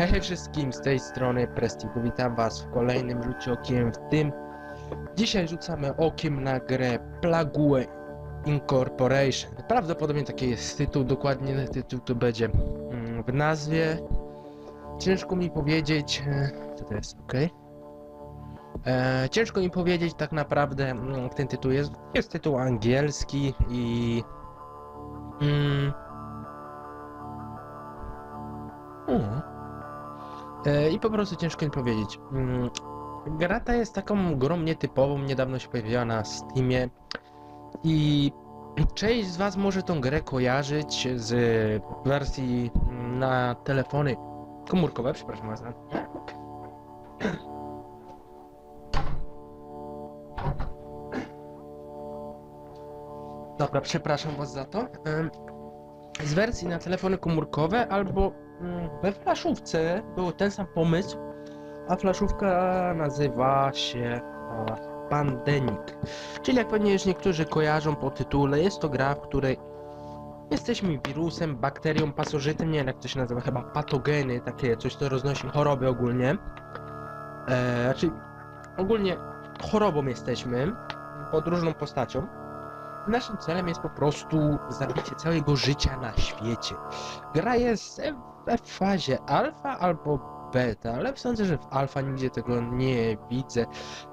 Hej, wszystkim, z tej strony Prestigu, witam was w kolejnym rzucie okiem, w tym dzisiaj rzucamy okiem na grę Plague Incorporation. Prawdopodobnie taki jest tytuł, dokładnie tytuł to będzie mm, w nazwie. Ciężko mi powiedzieć, e, co to jest, ok? E, ciężko mi powiedzieć tak naprawdę, mm, ten tytuł jest, jest tytuł angielski i... Mm, o. E, I po prostu ciężko mi powiedzieć. Mm, Gra ta jest taką grą nietypową, niedawno się pojawiła na Steamie i część z was może tą grę kojarzyć z wersji na telefony komórkowe, przepraszam bardzo. Dobra, przepraszam was za to. Z wersji na telefony komórkowe albo mm, we flaszówce był ten sam pomysł, a flaszówka nazywa się Pandemic. Czyli jak pewnie już niektórzy kojarzą po tytule, jest to gra, w której jesteśmy wirusem, bakterią, pasożytem, nie wiem jak to się nazywa, chyba patogeny, takie coś, co roznosi choroby ogólnie. E, czyli ogólnie chorobą jesteśmy, pod różną postacią. Naszym celem jest po prostu zabicie całego życia na świecie. Gra jest we fazie alfa albo beta, ale sądzę, że w alfa nigdzie tego nie widzę.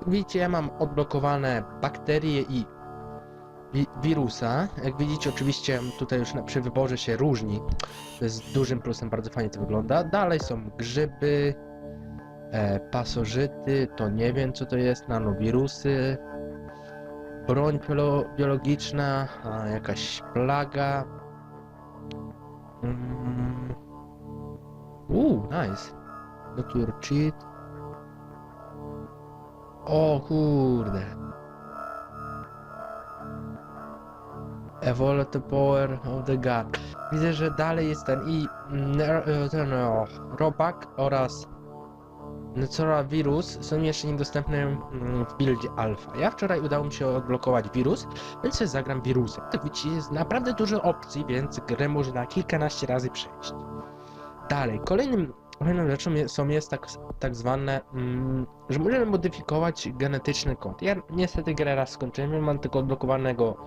Widzicie, ja mam odblokowane bakterie i wi wirusa. Jak widzicie, oczywiście tutaj już na, przy wyborze się różni. To jest dużym plusem, bardzo fajnie to wygląda. Dalej są grzyby, e, pasożyty, to nie wiem co to jest, nanowirusy, broń biolo biologiczna, jakaś plaga. Mm. Nice. Your cheat. O kurde. Evolve the power of the god. Widzę, że dalej jest ten i mm, e, ten robak oraz Necora Virus są jeszcze niedostępne mm, w buildzie alpha. Ja wczoraj udało mi się odblokować wirus, więc zagram wirusem. Tak widzicie, jest naprawdę dużo opcji, więc grę można kilkanaście razy przejść. Dalej, kolejnym, kolejną rzeczą jest, są jest tak, tak zwane, mm, że możemy modyfikować genetyczny kod. Ja niestety grę raz skończyłem, mam tylko odblokowanego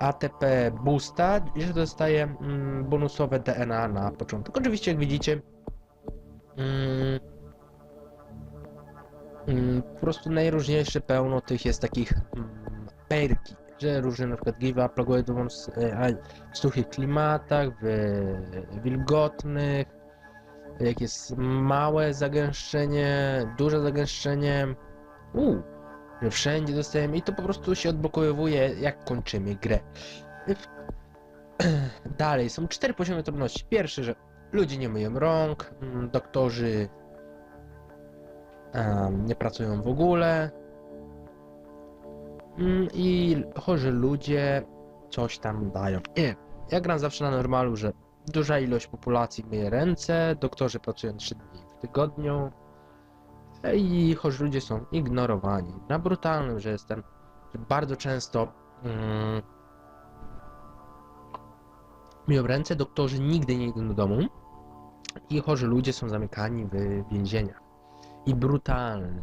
ATP Boosta, że dostaję mm, bonusowe DNA na początek. Oczywiście, jak widzicie, mm, Mm, po prostu najróżniejsze pełno tych jest takich mm, perki, że różne na przykład reagują w e, w suchych klimatach, w wilgotnych, jak jest małe zagęszczenie, duże zagęszczenie, uuu, że wszędzie dostajemy i to po prostu się odblokowuje jak kończymy grę. Dalej, są cztery poziomy trudności. Pierwszy, że ludzie nie myją rąk, mm, doktorzy em, nie pracują w ogóle. Mm, I chorzy ludzie coś tam dają. Nie, ja gram zawsze na normalu, że duża ilość populacji myje ręce, doktorzy pracują 3 dni w tygodniu i chorzy ludzie są ignorowani. Na brutalnym, że jestem że bardzo często mm, myją ręce, doktorzy nigdy nie idą do domu i chorzy ludzie są zamykani w więzieniach i brutalny.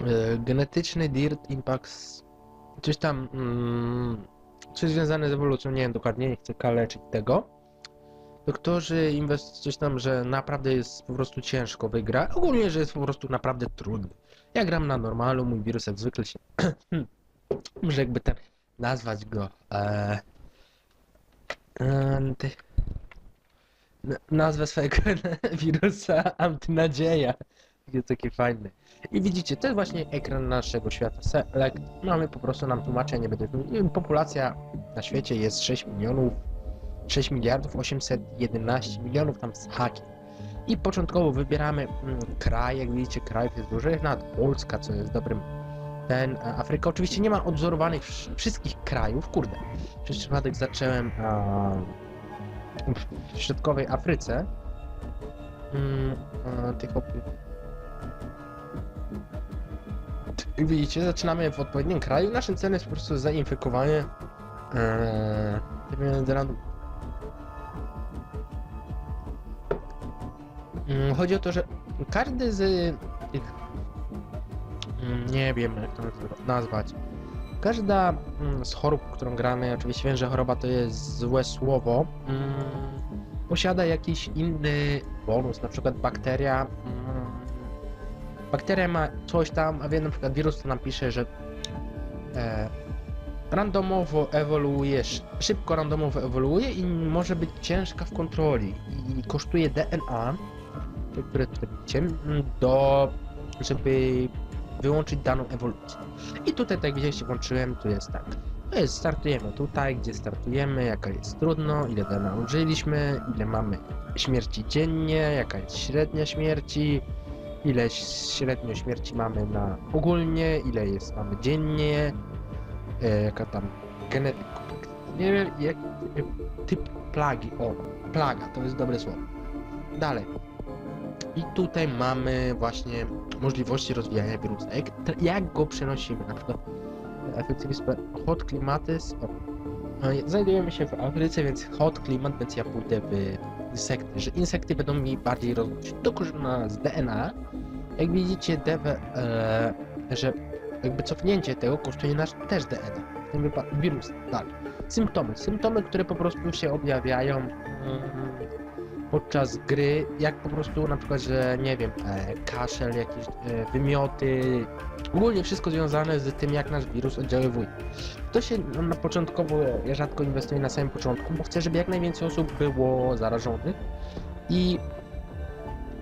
E, Genetyczny Dirt Impacts. Coś tam. Mm, coś związane z ewolucją, nie wiem dokładnie, nie chcę kaleczyć tego. Doktorzy inwest coś tam, że naprawdę jest po prostu ciężko wygrać. Ogólnie, że jest po prostu naprawdę trudny. Ja gram na normalu, mój wirus jak zwykle się. Może jakby ten nazwać go. E, n- nazwę swojego wirusa Antynadzieja. Takie, takie fajne. I widzicie, to jest właśnie ekran naszego świata. Select. Mamy po prostu nam tłumaczenie. Będę Populacja na świecie jest 6 milionów, 6 miliardów 811 milionów tam z hakiem. I początkowo wybieramy mm, kraj, jak widzicie, krajów jest dużo, jest nawet Polska, co jest dobrym. Ten, e, Afryka oczywiście nie ma odwzorowanych wsz- wszystkich krajów, kurde. Przez przypadek zacząłem a, w środkowej Afryce. Mm, a. Jak widzicie, zaczynamy w odpowiednim kraju. Naszym celem jest po prostu zainfekowanie. Mm, Chodzi o to, że każdy z mm, Nie wiem, jak to nazwać. Każda mm, z chorób, którą gramy, oczywiście wiem, że choroba to jest złe słowo, posiada jakiś inny bonus, na przykład bakteria. Bakteria ma coś tam, a wie na przykład wirus to nam pisze, że e, randomowo ewoluuje, sz- szybko randomowo ewoluuje i może być ciężka w kontroli i kosztuje DNA, które tutaj do, żeby wyłączyć daną ewolucję. I tutaj, tak jak widzieliście, włączyłem, tu jest tak. To jest, startujemy tutaj, gdzie startujemy, jaka jest trudno, ile DNA użyliśmy, ile mamy śmierci dziennie, jaka jest średnia śmierci, ile średnio śmierci mamy na ogólnie, ile jest mamy dziennie, e, jaka tam genetyka, nie wiem, jak, typ plagi, o, plaga, to jest dobre słowo. Dalej. I tutaj mamy właśnie możliwości rozwijania wirusa. Jak, jak go przenosimy, na przykład efektywizm hot i znajdujemy się w Afryce, więc hot klimat, więc ja pójdę w insekty, że insekty będą mi bardziej rozwijać. To korzysta z DNA. Jak widzicie, DW, e, że jakby cofnięcie tego kosztuje nas też DNA. W tym wypadku wirus. Dalej. Symptomy. Symptomy, które po prostu się objawiają mm, podczas gry, jak po prostu na przykład, że nie wiem, e, kaszel, jakieś e, wymioty, ogólnie wszystko związane z tym, jak nasz wirus oddziaływuje. To się no, na początkowo, ja rzadko inwestuję na samym początku, bo chcę, żeby jak najwięcej osób było zarażonych i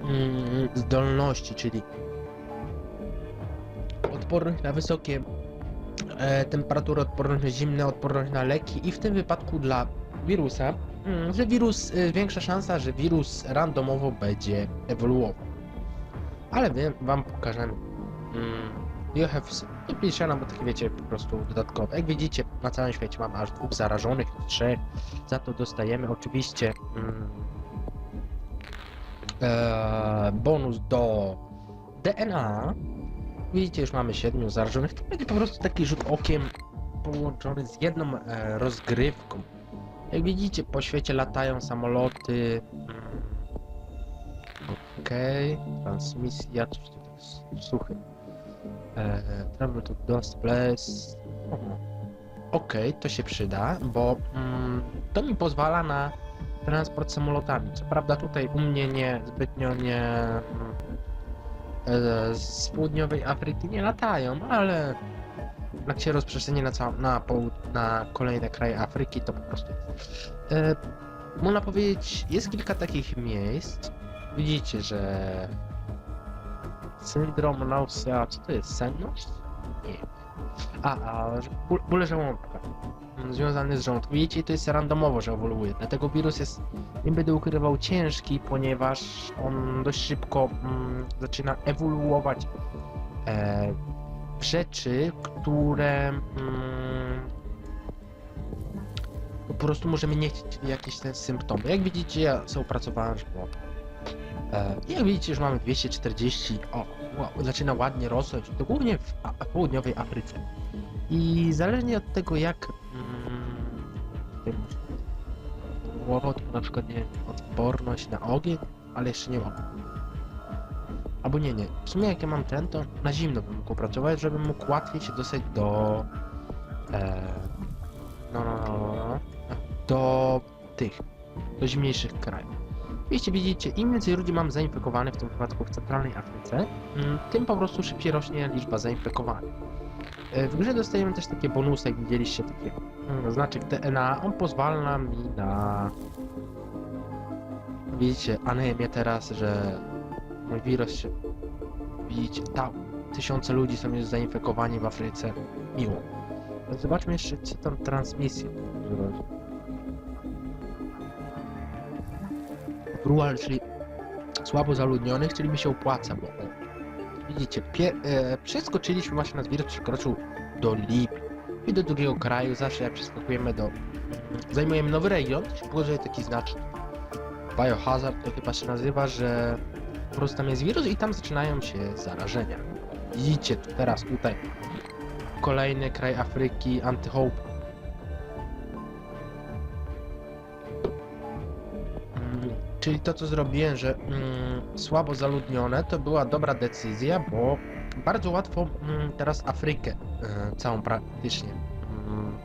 mm, zdolności, czyli odporność na wysokie e, temperatury, odporność na zimne, odporność na leki i w tym wypadku dla wirusa, że wirus, y, większa szansa, że wirus randomowo będzie ewoluował. Ale my wam pokażemy. Mm, you have s- i pisze nam, bo takie wiecie, po prostu dodatkowe. Jak widzicie, na całym świecie mamy aż dwóch zarażonych, trzech. Za to dostajemy oczywiście mm, e, bonus do DNA. Widzicie, już mamy siedmiu zarażonych. To będzie po prostu taki rzut okiem połączony z jedną e, rozgrywką. Jak widzicie, po świecie latają samoloty. Okej, transmisja, coś tak s- suchy. E, travel to Ghost Place. Okej, to się przyda, bo mm, to mi pozwala na transport samolotami. Co prawda tutaj u mnie nie zbytnio nie e, z południowej Afryki nie latają, ale jak się rozprzestrzeni na, cał- na, połud- na kolejne kraje Afryki, to po prostu. E, można powiedzieć, jest kilka takich miejsc. Widzicie, że syndrom nausea, co to jest? Senność? Nie. A, a ból, żołądka. Związany z żołądkiem. Widzicie, to jest randomowo, że ewoluuje. Dlatego wirus jest, nie będę ukrywał, ciężki, ponieważ on dość szybko mm, zaczyna ewoluować e, rzeczy, które mm, po prostu możemy nie chcieć jakieś te symptomy. Jak widzicie, ja sobie opracowałem, było. E, jak widzicie, już mamy 240. O, wow, zaczyna ładnie rosnąć. To głównie w, A- południowej Afryce. I zależnie od tego, jak. Mm, to na przykład nie odporność na ogień, ale jeszcze nie mam. Albo nie, nie. W sumie jak ja mam ten, to na zimno bym mógł opracować, żebym mógł łatwiej się dostać do. E, no, no, no, no, no, do tych, do zimniejszych krajów. Wiecie, widzicie, im więcej ludzi mam zainfekowanych, w tym wypadku w centralnej Afryce, mm, tym po prostu szybciej rośnie liczba zainfekowanych. E, W grze dostajemy też takie bonusy, jak widzieliście, takie mm, znaczek DNA, on pozwala mi na... Widzicie, anemię teraz, że mój wirus się... Widzicie, tam tysiące ludzi są już zainfekowani w Afryce. Miło. Zobaczmy jeszcze, co tam transmisje. Rural, czyli słabo zaludnionych, czyli mi się opłaca, bo widzicie, e, przeskoczyliśmy właśnie na wirus, przekroczył do Libii i do drugiego kraju, zawsze jak przeskakujemy do, zajmujemy nowy region, to się taki znacznik Biohazard, to chyba się nazywa, że po prostu tam jest wirus i tam zaczynają się zarażenia. Widzicie teraz tutaj kolejny kraj Afryki, Antyhope. Mm, Czyli to, co zrobiłem, że mm, słabo zaludnione, to była dobra decyzja, bo bardzo łatwo mm, teraz Afrykę e, całą praktycznie mm,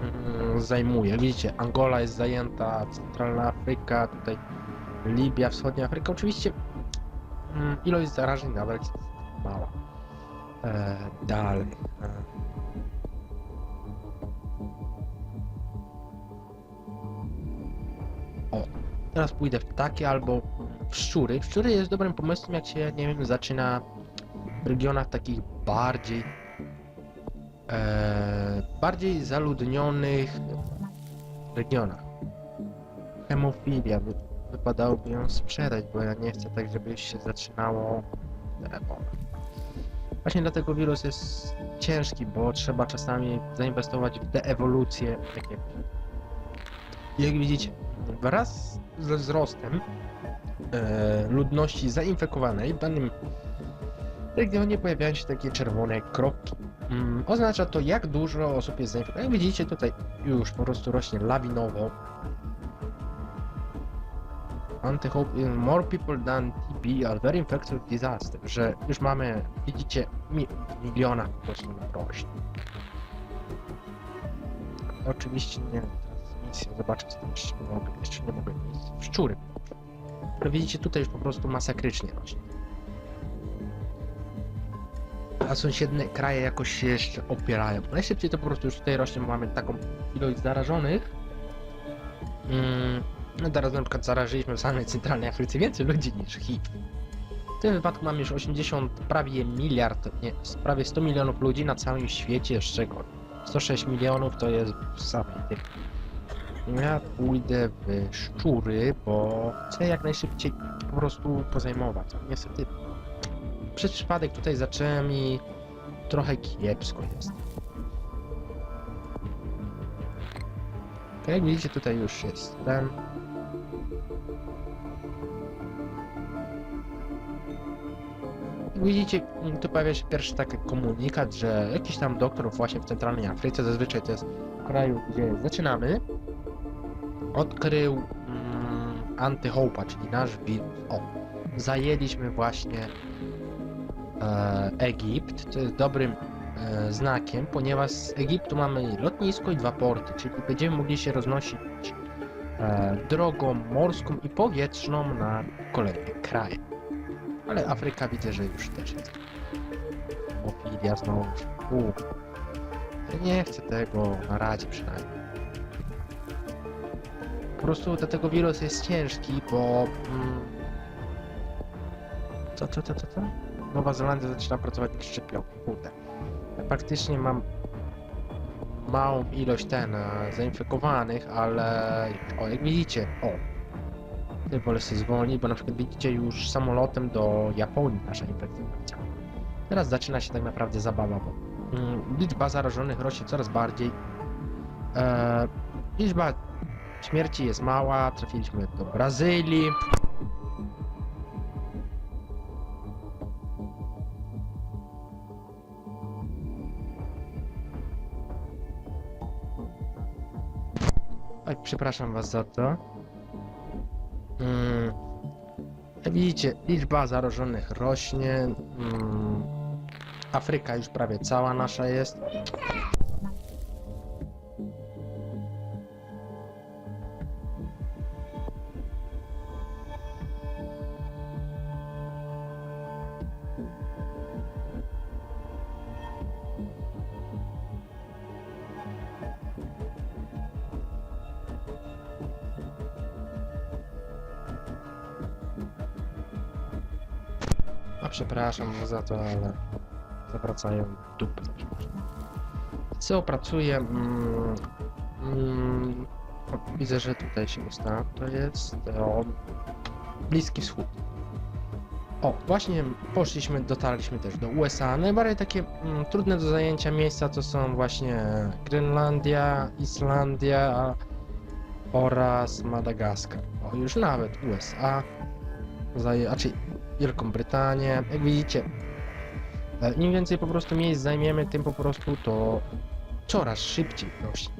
mm, zajmuje. Widzicie, Angola jest zajęta, Centralna Afryka, tutaj Libia, Wschodnia Afryka. Oczywiście mm, ilość zarażeń nawet jest mała. E, dalej. E. O, teraz pójdę w takie albo w szczury. Szczury jest dobrym pomysłem, jak się, nie wiem, zaczyna w regionach takich bardziej e, bardziej zaludnionych regionach. Hemofilia, wypadałoby ją sprzedać, bo ja nie chcę tak, żeby się zaczynało telefon. Właśnie dlatego wirus jest ciężki, bo trzeba czasami zainwestować w deewolucję. Tak jak, widzicie, wraz ze wzrostem e, ludności zainfekowanej w danym regionie pojawiają się takie czerwone kropki. Mm, oznacza to, jak dużo osób jest zainfekowanych. Jak widzicie, tutaj już po prostu rośnie lawinowo. Anti-hope, more people than TB are very infected with disaster, że już mamy, widzicie, mi, w milionach po. Oczywiście nie, teraz misja, zobaczę co tam jeszcze nie mogę, jeszcze nie mogę nic. Szczury. Ale widzicie, tutaj już po prostu masakrycznie rośnie. A sąsiednie kraje jakoś się jeszcze opierają. Najszybciej to po prostu już tutaj rośnie, bo mamy taką ilość zarażonych. Mm, no teraz na przykład zarażyliśmy w samej centralnej Afryce więcej ludzi niż HIV. W tym wypadku mamy już 80, prawie miliard, nie, prawie 100 milionów ludzi na całym świecie, z czego 106 milionów to jest w samej. Ja pójdę w szczury, bo chcę jak najszybciej po prostu pozajmować. Niestety przez przypadek tutaj zacząłem i trochę kiepsko jest. Jak widzicie tutaj już jest ten. Widzicie, mm, tu pojawia się pierwszy taki komunikat, że jakiś tam doktor właśnie w centralnej Afryce, zazwyczaj to jest kraju, gdzie zaczynamy, odkrył mm, antyhołpa, czyli nasz wirus. O, zajęliśmy właśnie e, Egipt, to jest dobrym e, znakiem, ponieważ z Egiptu mamy lotnisko i dwa porty, czyli będziemy mogli się roznosić e, drogą morską i powietrzną na kolejne kraje. Ale Afryka widzę, że już też jest. Ofilia znowu. Ja nie chcę tego na razie przynajmniej. Po prostu dlatego wirus jest ciężki, bo... Mm, co, co, co, co, co? Nowa Zelandia zaczyna pracować nad szczepionką. Kurde. Ja praktycznie mam małą ilość ten e, zainfekowanych, ale o jak widzicie, o wolę sobie zwolnić, bo na przykład widzicie już samolotem do Japonii nasza infekcja. Teraz zaczyna się tak naprawdę zabawa, bo mm, liczba zarażonych rośnie coraz bardziej. E, liczba śmierci jest mała, trafiliśmy do Brazylii. Oj, przepraszam was za to. Widzicie, liczba zarażonych rośnie. Mm, Afryka już prawie cała nasza jest. Przepraszam za to, ale zawracają dupy. Co pracuję? Mm, mm, widzę, że tutaj się usta. To jest o, Bliski Wschód. O, właśnie poszliśmy, dotarliśmy też do USA. Najbardziej takie mm, trudne do zajęcia miejsca to są właśnie Grenlandia, Islandia oraz Madagaskar. O, już nawet USA. Zaje, a czy Wielką Brytanię. Jak widzicie, e, im więcej po prostu miejsc zajmiemy, tym po prostu to coraz szybciej rośnie.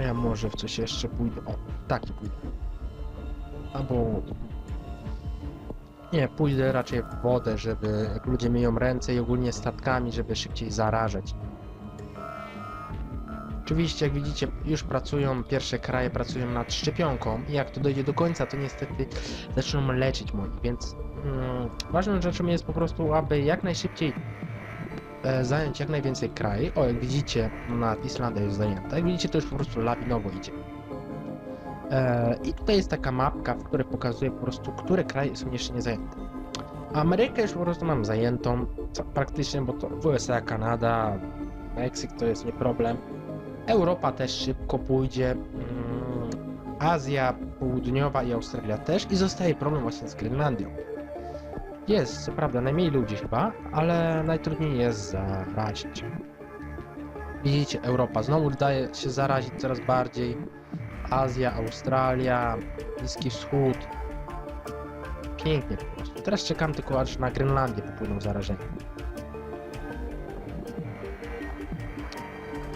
Ja może w coś jeszcze pójdę. O, taki pójdę. Albo... Nie, pójdę raczej w wodę, żeby jak ludzie myją ręce i ogólnie statkami, żeby szybciej zarażać. Oczywiście, jak widzicie, już pracują, pierwsze kraje pracują nad szczepionką i jak to dojdzie do końca, to niestety zaczną leczyć moich, więc mm, ważną rzeczą jest po prostu, aby jak najszybciej e, zająć jak najwięcej krajów. O, jak widzicie, nad Islandia jest zajęta. Jak widzicie, to już po prostu lawinowo idzie. E, I tutaj jest taka mapka, w której pokazuje po prostu, które kraje są jeszcze nie zajęte. Amerykę już po prostu mam zajętą, praktycznie, bo to USA, Kanada, Meksyk to jest nie problem. Europa też szybko pójdzie. Mm, Azja Południowa i Australia też. I zostaje problem właśnie z Grenlandią. Jest, co prawda, najmniej ludzi chyba, ale najtrudniej jest zarazić. Widzicie, Europa znowu daje się zarazić coraz bardziej. Azja, Australia, Bliski Wschód. Pięknie po prostu. Teraz czekam tylko aż na Grenlandię popłyną zarażenia.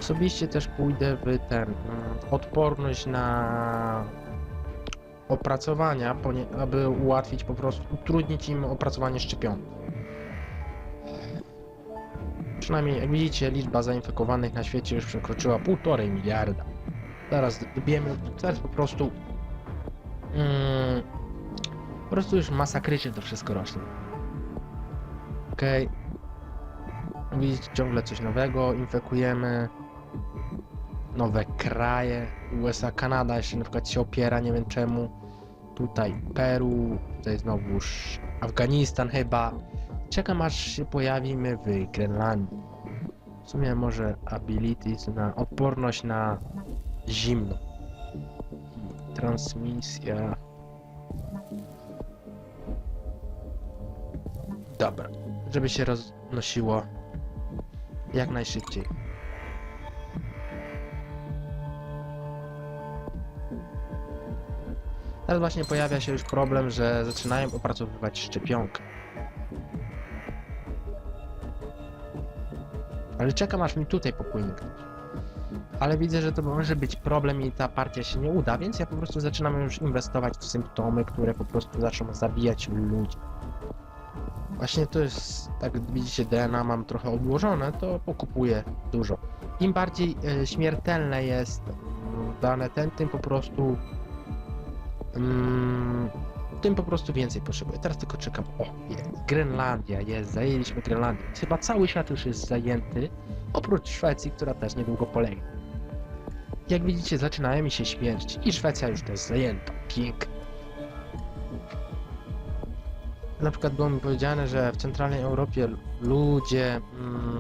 Osobiście też pójdę w ten mm, odporność na opracowania, aby ułatwić po prostu, utrudnić im opracowanie szczepionki. Przynajmniej jak widzicie, liczba zainfekowanych na świecie już przekroczyła 1,5 miliarda. Zaraz dobijemy, teraz po prostu mm, po prostu już masakrycznie to wszystko rośnie. Okej. Widzicie ciągle coś nowego, infekujemy nowe kraje, USA, Kanada jeszcze na przykład się opiera, nie wiem czemu. Tutaj Peru, tutaj znowuż Afganistan chyba. Czekam aż się pojawimy w Grenlandii. W sumie może abilities na odporność na zimno. Transmisja. Dobra, żeby się roznosiło jak najszybciej. Teraz właśnie pojawia się już problem, że zaczynają opracowywać szczepionkę. Ale czekam aż mi tutaj popłynie ktoś. Ale widzę, że to może być problem i ta partia się nie uda, więc ja po prostu zaczynam już inwestować w symptomy, które po prostu zaczną zabijać ludzi. Właśnie to jest, tak widzicie, DNA mam trochę odłożone, to pokupuję dużo. Im bardziej e, śmiertelne jest dane ten, tym po prostu tym po prostu więcej potrzebuję. Teraz tylko czekam. O, jest. Grenlandia jest, zajęliśmy Grenlandię. Chyba cały świat już jest zajęty, oprócz Szwecji, która też niedługo polegnie. Jak widzicie, zaczynają mi się śmierć i Szwecja już też zajęta. Pięknie. Na przykład było mi powiedziane, że w centralnej Europie ludzie. Mm,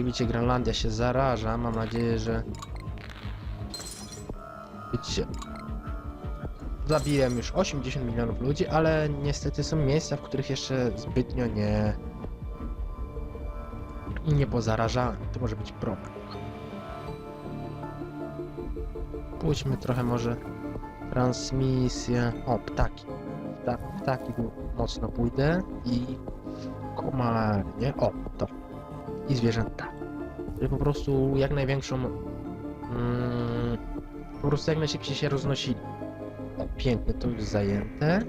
Tutaj widzicie, Grenlandia się zaraża. Mam nadzieję, że. Widzicie. Zabiłem już 80 milionów ludzi, ale niestety są miejsca, w których jeszcze zbytnio nie. Nie pozarażałem. To może być problem. Pójdźmy trochę może transmisję. O, ptaki. Pta, ptaki mocno pójdę i komary, nie? O, to. I zwierzęta. Żeby po prostu jak największą. Mm, po prostu jak najszybciej się roznosili. O, pięknie, to już zajęte.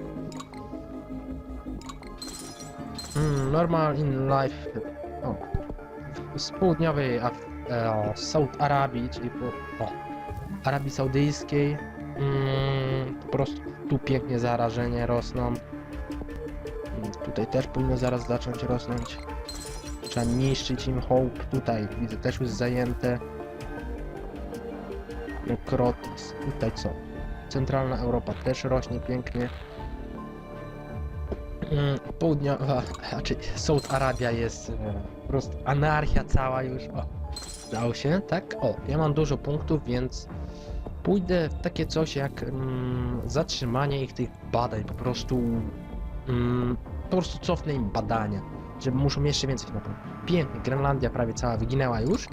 Mm, normal in life. O. Z południowej Af e, Saud Arabii, czyli po, o, Arabii Saudyjskiej. Mm, po prostu tu pięknie zarażenie rosną. Mm, Tutaj też powinno zaraz zacząć rosnąć. Trzeba niszczyć im hope. Tutaj widzę też już zajęte. Nekrotis. Tutaj co? Centralna Europa też rośnie pięknie. Mm, Południowa, znaczy Saud Arabia jest e, po prostu anarchia cała już. O, Dało się, tak? O, ja mam dużo punktów, więc pójdę w takie coś jak mm, zatrzymanie ich tych badań, po prostu mm, po prostu cofnę im badania, że muszą jeszcze więcej na to. Pięknie, Grenlandia prawie cała wyginęła już.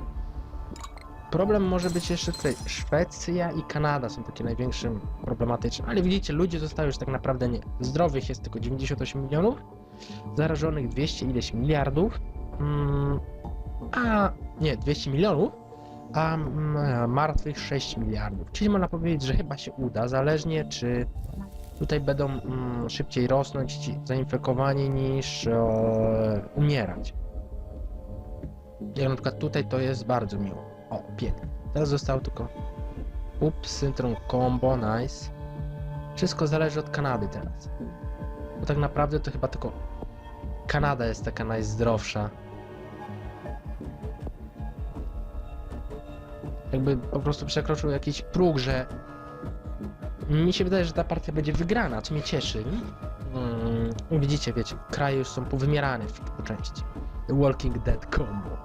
Problem może być jeszcze tutaj Szwecja i Kanada są takie największym problematyczne, ale widzicie, ludzie zostały już tak naprawdę nie. Zdrowych jest tylko 98 milionów, zarażonych 200 ileś miliardów, mm, a nie, 200 milionów, a mm, martwych 6 miliardów. Czyli można powiedzieć, że chyba się uda, zależnie czy tutaj będą mm, szybciej rosnąć ci zainfekowani niż e, umierać. Jak na przykład tutaj to jest bardzo miło. O, pięknie. Teraz zostało tylko Ups, Syntron Combo, nice. Wszystko zależy od Kanady teraz. Bo tak naprawdę to chyba tylko Kanada jest taka najzdrowsza. Jakby po prostu przekroczył jakiś próg, że mi się wydaje, że ta partia będzie wygrana, co mnie cieszy. Mm, widzicie, wiecie, kraje już są powymierane w po części. The Walking Dead combo.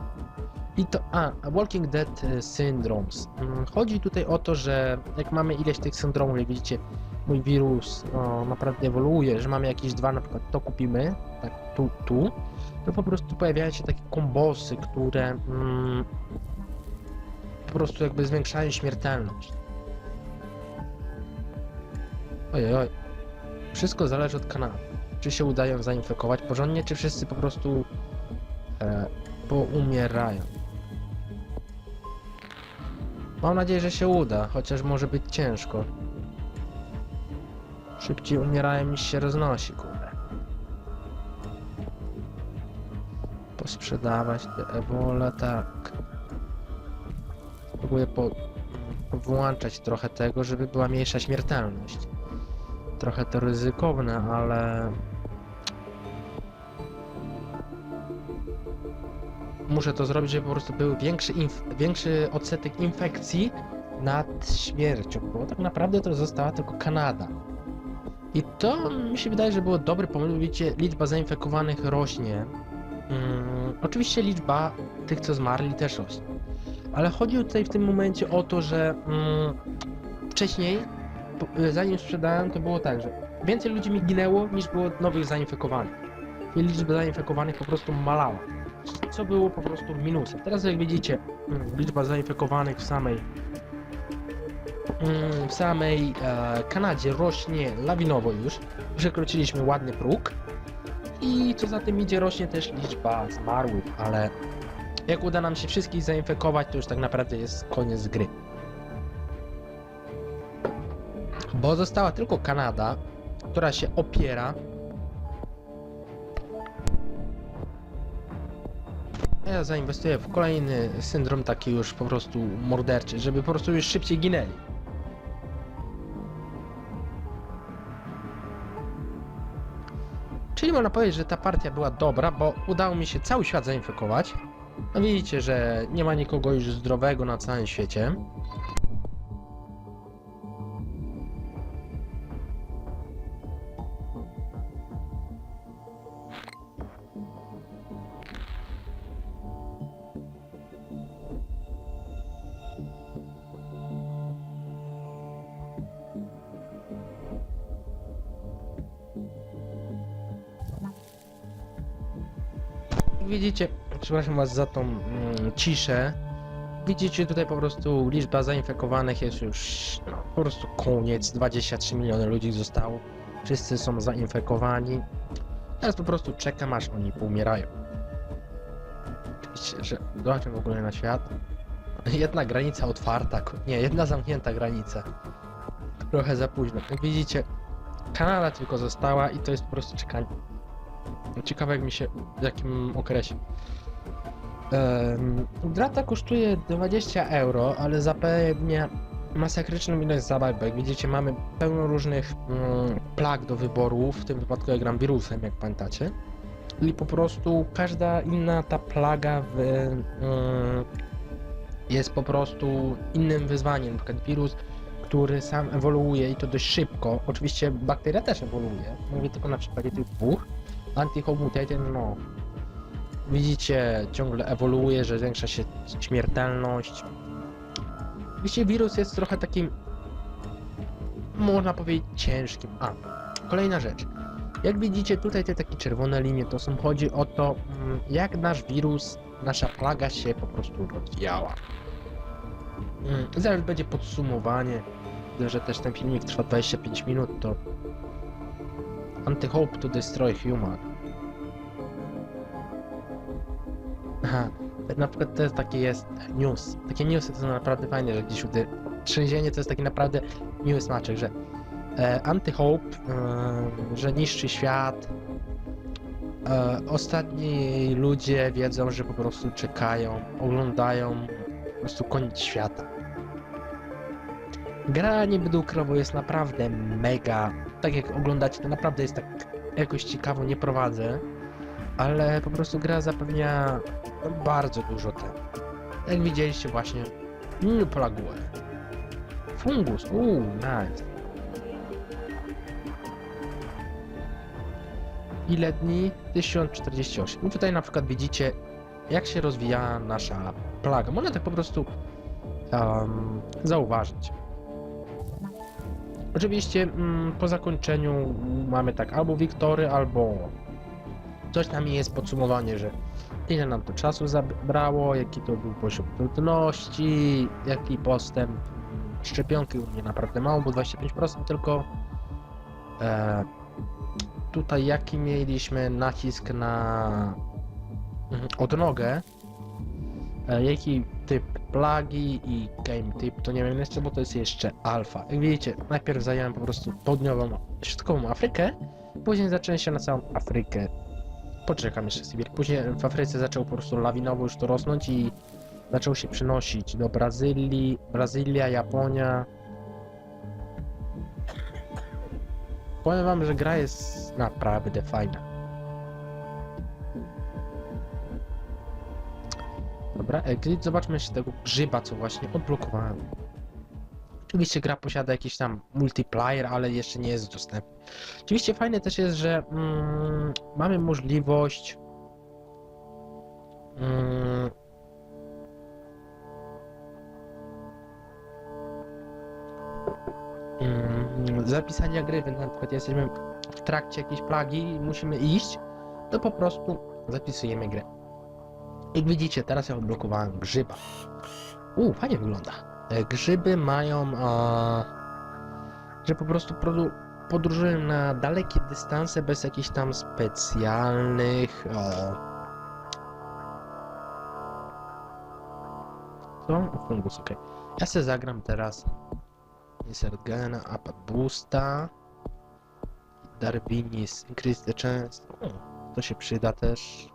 I to, a, Walking Dead e, Syndromes. Mm, Chodzi tutaj o to, że jak mamy ileś tych syndromów, jak widzicie, mój wirus o, naprawdę ewoluuje, że mamy jakieś dwa, na przykład to kupimy, tak tu, tu, to po prostu pojawiają się takie kombosy, które mm, po prostu jakby zwiększają śmiertelność. Ojej, oj. Wszystko zależy od kanału. Czy się udają zainfekować porządnie, czy wszyscy po prostu e, poumierają. Mam nadzieję, że się uda, chociaż może być ciężko. Szybciej umierają niż się roznosi, kurde. Posprzedawać te ewole, tak. Spróbuję po, włączać trochę tego, żeby była mniejsza śmiertelność. Trochę to ryzykowne, ale... Muszę to zrobić, żeby po prostu był większy, większy odsetek infekcji nad śmiercią, bo tak naprawdę to została tylko Kanada. I to mi się wydaje, że było dobry pomysł. Widzicie, liczba zainfekowanych rośnie. Mm, oczywiście liczba tych, co zmarli, też rośnie. Ale chodzi tutaj w tym momencie o to, że mm, wcześniej, zanim sprzedałem, to było tak, że więcej ludzi mi ginęło, niż było nowych zainfekowanych. I liczba zainfekowanych po prostu malała. Co było po prostu minusem. Teraz jak widzicie, mm, liczba zainfekowanych w samej mm, w samej e, Kanadzie rośnie lawinowo już. Przekroczyliśmy ładny próg. I co za tym idzie, rośnie też liczba zmarłych, ale jak uda nam się wszystkich zainfekować, to już tak naprawdę jest koniec gry. Bo została tylko Kanada, która się opiera. Ja zainwestuję w kolejny syndrom taki już po prostu morderczy, żeby po prostu już szybciej ginęli. Czyli można powiedzieć, że ta partia była dobra, bo udało mi się cały świat zainfekować. No widzicie, że nie ma nikogo już zdrowego na całym świecie. Widzicie, przepraszam was za tą mm, ciszę. Widzicie tutaj po prostu liczba zainfekowanych jest już no, po prostu koniec. 23 miliony ludzi zostało. Wszyscy są zainfekowani. Teraz po prostu czekam aż oni poumierają. Oczywiście, że zobaczmy w ogóle na świat. Jedna granica otwarta, nie, jedna zamknięta granica. Trochę za późno. Jak widzicie, Kanada tylko została i to jest po prostu czekanie. Ciekawe jak mi się, w jakim okresie. Drata kosztuje 20 euro, ale zapewnia masakryczną ilość zabaw, bo jak widzicie mamy pełno różnych mm, plag do wyboru, w tym wypadku ja gram wirusem, jak pamiętacie. I po prostu każda inna ta plaga w, mm, jest po prostu innym wyzwaniem. Przykład wirus, który sam ewoluuje i to dość szybko. Oczywiście bakteria też ewoluuje. Mówię tylko na przykładzie tych dwóch. Anti-Mutated, no. Widzicie, ciągle ewoluuje, że zwiększa się śmiertelność. Oczywiście wirus jest trochę takim, można powiedzieć, ciężkim. A, kolejna rzecz. Jak widzicie, tutaj te takie czerwone linie, to są, chodzi o to, mm, jak nasz wirus, nasza plaga się po prostu rozwijała. Mm, Zaraz będzie podsumowanie, że też ten filmik trwa 25 minut, to Anti-Hope to Destroy Human. Aha, na przykład to jest taki jest news. Takie newsy to są naprawdę fajne, że gdzieś udy... Trzęsienie to jest taki naprawdę miły smaczek, że e, anti-hope, e, że niszczy świat. E, ostatni ludzie wiedzą, że po prostu czekają, oglądają po prostu koniec świata. Gra będę ukrywał jest naprawdę mega. Tak jak oglądacie, to naprawdę jest tak jakoś ciekawo, nie prowadzę. Ale po prostu gra zapewnia bardzo dużo tego. Jak widzieliście właśnie, New Plague. Fungus, uuu, nice. Ile dni? 1048. I tutaj na przykład widzicie, jak się rozwija nasza plaga. Można tak po prostu um, zauważyć. Oczywiście mm, po zakończeniu mamy tak albo wiktory, albo coś tam jest podsumowanie, że ile nam to czasu zabrało, jaki to był poziom trudności, jaki postęp. Szczepionki u mnie naprawdę mało, bo 25% tylko. E, tutaj jaki mieliśmy nacisk na mhm, odnogę, e, jaki typ plagi i game typ, to nie wiem jeszcze, bo to jest jeszcze alfa. Jak widzicie, najpierw zająłem po prostu południową, środkową Afrykę, później zacząłem się na całą Afrykę. Poczekam jeszcze Sibir. Później w Afryce zaczął po prostu lawinowo już to rosnąć i zaczął się przynosić do Brazylii, Brazylia, Japonia. Powiem wam, że gra jest naprawdę fajna. Dobra, exit, zobaczmy jeszcze tego grzyba, co właśnie odblokowałem. Oczywiście gra posiada jakiś tam multiplayer, ale jeszcze nie jest dostępny. Oczywiście fajne też jest, że mm, mamy możliwość mm, mm, zapisania gry, więc na przykład jesteśmy w trakcie jakiejś plagi i musimy iść, to po prostu zapisujemy grę. Jak widzicie, teraz ja odblokowałem grzyba. Uuu, fajnie wygląda. E, Grzyby mają, a, że po prostu podróżują na dalekie dystanse bez jakichś tam specjalnych. O... Co? Fungus, okej. Ja se zagram teraz Insert Gena, Apa Boosta, Darwinis, Increase the Chance. O, to się przyda też.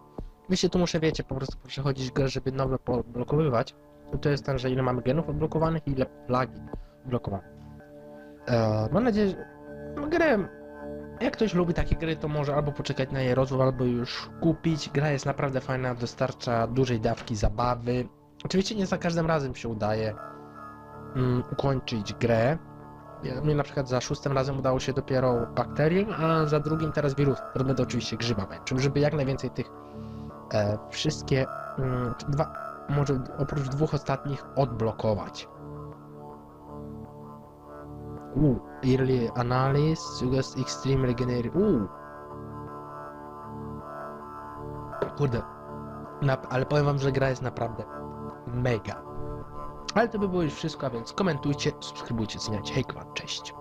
Wiecie, tu muszę, wiecie, po prostu przechodzić grę, żeby nowe poblokowywać. No to jest ten, że ile mamy genów odblokowanych i ile plagi odblokowanych. Eee, mam nadzieję, że no, grę, jak ktoś lubi takie gry, to może albo poczekać na jej rozwój, albo już kupić. Gra jest naprawdę fajna, dostarcza dużej dawki zabawy. Oczywiście nie za każdym razem się udaje mm, ukończyć grę. Mnie na przykład za szóstym razem udało się dopiero bakterium, a za drugim teraz wirus, który będę oczywiście grzyba żeby jak najwięcej tych e, wszystkie mm, dwa, może oprócz dwóch ostatnich odblokować. Uuu, early analysis, suggest extreme regeneration. Uuu. Kurde. Na, ale powiem wam, że gra jest naprawdę mega. Ale to by było już wszystko, a więc komentujcie, subskrybujcie, zmieniajcie. Hej, cześć.